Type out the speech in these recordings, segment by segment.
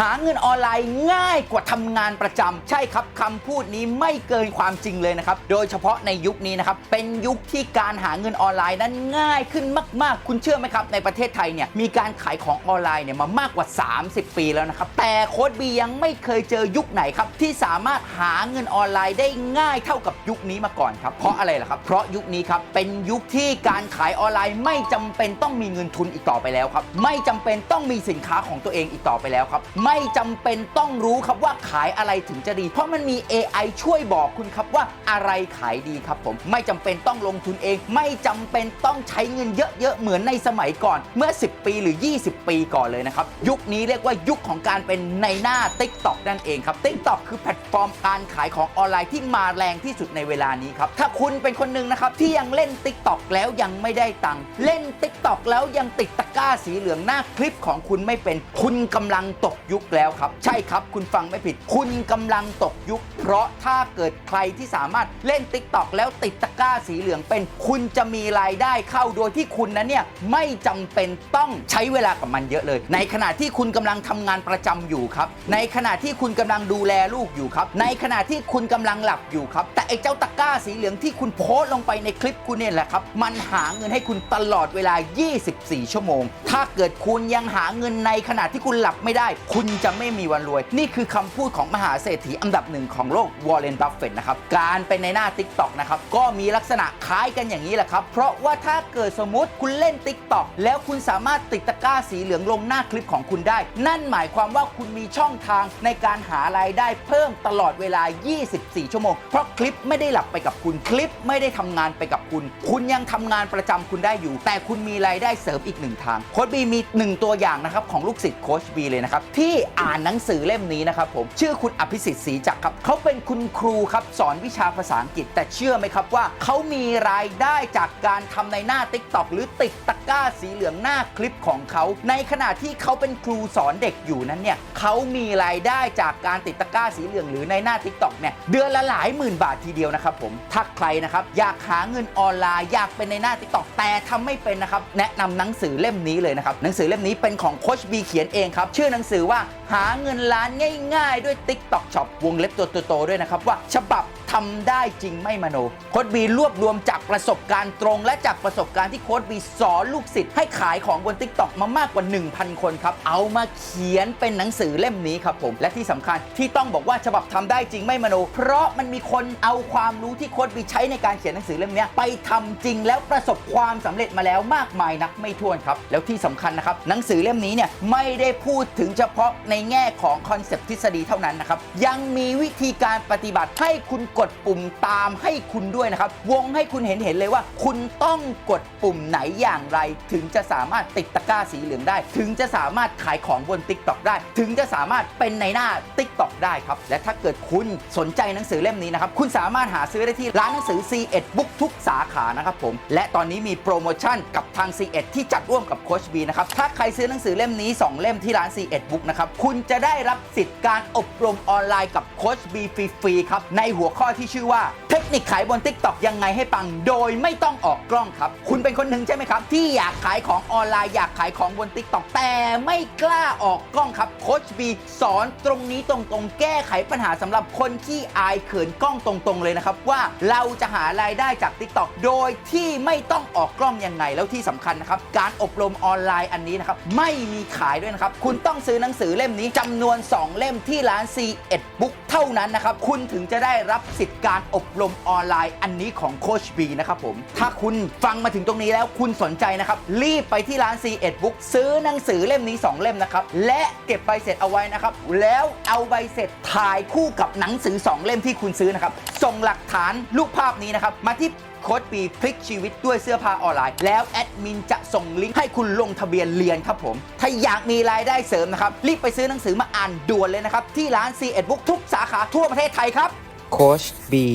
หาเงินออนไลน์ง่ายกว่าทำงานประจำใช่ครับคำพูดนี้ไม่เกินความจริงเลยนะครับ โดยเฉพาะในยุคนี้นะครับ เป็นยุคที่การหาเงินออนไลน์นั้นง่ายขึ้นมาก ๆ คุณเชื่อไหมครับ ในประเทศไทยเนี่ยมีการขายของออนไลน์เนี่ยมามากกว่า 30 ปีแล้วนะครับ แต่โค้ดบียังไม่เคยเจอยุคไหนครับ ที่สามารถหาเงินออนไลน์ได้ง่ายเท่ากับยุคนี้มาก่อนครับเพราะอะไรล่ะครับเพราะยุคนี้ครับเป็นยุคที่การขายออนไลน์ ไม่จำเป็นต้องมีเงินทุนอีกต่อไปแล้วครับไม่จำเป็นต้องมีสินค้าของตัวเองอีกต่อไปแล้วครับไม่จำเป็นต้องรู้ครับว่าขายอะไรถึงจะดี เพราะมันมี AI ช่วยบอกคุณครับว่าอะไรขายดีครับผมไม่จำเป็นต้องลงทุนเอง ไม่จำเป็นต้องใช้เงินเยอะๆเหมือนในสมัยก่อนเมื่อ 10 ปีหรือ 20 ปีก่อนเลยนะครับ ยุคนี้เรียกว่ายุคของการเป็นในหน้า TikTok นั่นเองครับ TikTok คือแพลตฟอร์มการขายของออนไลน์ที่มาแรงที่สุดในเวลานี้ครับถ้าคุณเป็นคนหนึ่งนะครับที่ยังเล่น TikTok แล้วยังไม่ได้ตังค์เล่น TikTok แล้วยังติดตะกร้าสีเหลืองหน้าคลิปของคุณไม่เป็นคุณกำลังตกยุคแล้วครับ ใช่ครับคุณฟังไม่ผิด คุณกำลังตกยุค เพราะถ้าเกิดใครที่สามารถเล่น TikTok แล้วติดตะกร้าสีเหลืองเป็น คุณจะมีรายได้เข้าโดยที่คุณนั้นเนี่ยไม่จำเป็นต้องใช้เวลากับมันเยอะเลย ในขณะที่คุณกำลังทำงานประจำอยู่ครับ ในขณะที่คุณกำลังดูแลลูกอยู่ครับ ในขณะที่คุณกำลังหลับอยู่ครับ แต่ไอ้เจ้าตะกร้าสีเหลืองที่คุณโพสต์ลงไปในคลิปคุณเนี่ยแหละครับ มันหาเงินให้คุณตลอดเวลา 24 ชั่วโมง ถ้าเกิดคุณยังหาเงินในขณะที่คุณหลับไม่ได้คุุณจะไม่มีวันรวย นี่คือคำพูดของมหาเศรษฐีอันดับหนึ่งของโลกวอร์เรนบัฟเฟตนะครับ การเป็นในหน้า t ิ k t o k นะครับ ก็มีลักษณะคล้ายกันอย่างนี้แหละครับ เพราะว่าถ้าเกิดสมมติคุณเล่น t ิ k t o k แล้วคุณสามารถติดตะกร้าสีเหลืองลงหน้าคลิปของคุณได้ นั่นหมายความว่าคุณมีช่องทางในการหารายได้เพิ่มตลอดเวลา 24 ชั่วโมง เพราะคลิปไม่ได้หลับไปกับคุณ คลิปไม่ได้ทำงานไปกับคุณ คุณยังทำงานประจำคุณได้อยู่ แต่คุณมีรายได้เสริมอีกหนึ่งทาง โค้ชบีมีหนึ่งตัวอย่างนะครับของลูกศิษย์โค้ชบีเลยนะครับที่อ่านหนังสือเล่มนี้นะครับผมชื่อคุณอภิสิทธิ์ศรีจักรครับเขาเป็นคุณครูครับสอนวิชาภาษาอังกฤษ แต่เชื่อไหมครับว่าเขามีรายได้จากการทำในหน้า t ิ k t o k หรือติดตะกร้าสีเหลืองหน้าคลิปของเขา ในขณะที่เขาเป็นครูสอนเด็กอยู่นั้นเนี่ยเขามีรายได้จากการติดตะกร้าสีเหลืองหรือในหน้า t ิ k t o k เนี่ยเดือนละหลายหมื่นบาททีเดียวนะครับผมถ้าใครนะครับอยากหาเงินออนไลน์อยากเป็นในหน้า t ิ k t o k แต่ทำไม่เป็นนะครับแนะนำหนังสือเล่มนี้เลยนะครับหนังสือเล่มนี้เป็นของโคชบีเขียนเองครับชื่อหนังสือว่าหาเงินล้านง่าย ๆ ด้วย TikTok Shop วงเล็บตัวโตๆด้วยนะครับว่าฉบับ ทำได้จริงไม่มโน โค้ดบีรวบรวมจากประสบการณ์ตรง และจากประสบการณ์ที่โค้ดบีสอนลูกศิษย์ให้ขายของบน TikTok มามากกว่า 1,000 คนครับ เอามาเขียนเป็นหนังสือเล่มนี้ครับผม และที่สำคัญที่ต้องบอกว่าฉบับทำได้จริงไม่มโน เพราะมันมีคนเอาความรู้ที่โค้ดบีใช้ในการเขียนหนังสือเล่มนี้ไปทำจริงแล้วประสบความสำเร็จมาแล้วมากมายนักไม่ถ้วนครับแล้วที่สำคัญนะครับหนังสือเล่มนี้เนี่ยไม่ได้พูดถึงเฉพาะในแง่ของคอนเซปต์ทฤษฎีเท่านั้นนะครับยังมีวิธีการปฏิบัติให้คุณกดปุ่มตามให้คุณด้วยนะครับ วงให้คุณเห็นเห็นเลยว่า คุณต้องกดปุ่มไหนอย่างไร ถึงจะสามารถติดตะกร้าสีเหลืองได้ ถึงจะสามารถขายของบน Tik t o อกได้ ถึงจะสามารถเป็นในหน้า Tik t o อกได้ครับ และถ้าเกิดคุณสนใจหนังสือเล่มนี้นะครับ คุณสามารถหาซื้อได้ที่ร้านหนังสือ C1 Book ทุกสาขานะครับผม และตอนนี้มีโปรโมชั่นกับทาง C1 ที่จัดร่วมกับโคชบีนะครับ ถ้าใครซื้อหนังสือเล่มนี้ 2 เล่มที่ร้าน C1 Book นะครับ คุณจะได้รับสิทธิ์การอบรมออนไลน์กับโคชบีฟรีๆครับ ในหัวข้อที่ชื่อว่าเทคนิคขายบน TikTok ยังไงให้ปัง โดยไม่ต้องออกกล้องครับ คุณเป็นคนหนึ่งใช่ไหมครับ ที่อยากขายของออนไลน์อยากขายของบน TikTok แต่ไม่กล้าออกกล้องครับโค้ชบีสอนตรงนี้ตรงๆ แก้ไขปัญหาสำหรับคนที่อายเขินกล้องตรงๆเลยนะครับ ว่าเราจะหารายได้จาก TikTok โดยที่ไม่ต้องออกกล้องยังไงแล้วที่สำคัญนะครับการอบรมออนไลน์อันนี้นะครับไม่มีขายด้วยนะครับคุณต้องซื้อหนังสือเล่มนี้จำนวน 2 เล่มที่ร้าน C1 Book เท่านั้นนะครับ คุณถึงจะได้รับสิทธิ์การอบรมออนไลน์อันนี้ของโคชบีนะครับผม ถ้าคุณฟังมาถึงตรงนี้แล้วคุณสนใจนะครับ รีบไปที่ร้าน C1 Book ซื้อหนังสือเล่มนี้ 2 เล่มนะครับ และเก็บใบเสร็จเอาไว้นะครับ แล้วเอาใบเสร็จถ่ายคู่กับหนังสือ 2 เล่มที่คุณซื้อนะครับ ส่งหลักฐานรูปภาพนี้นะครับมาที่โค้ดปีพลิกชีวิตด้วยเสื้อผ้าออนไลน์ แล้วแอดมินจะส่งลิงก์ให้คุณลงทะเบียนเรียนครับผม ถ้าอยากมีรายได้เสริมนะครับ รีบไปซื้อหนังสือมาอ่านด่วนเลยนะครับ ที่ร้าน C1 Book ทุกสาขาทั่วประเทศไทยครับ โค้ชบี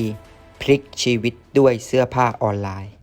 พลิกชีวิตด้วยเสื้อผ้าออนไลน์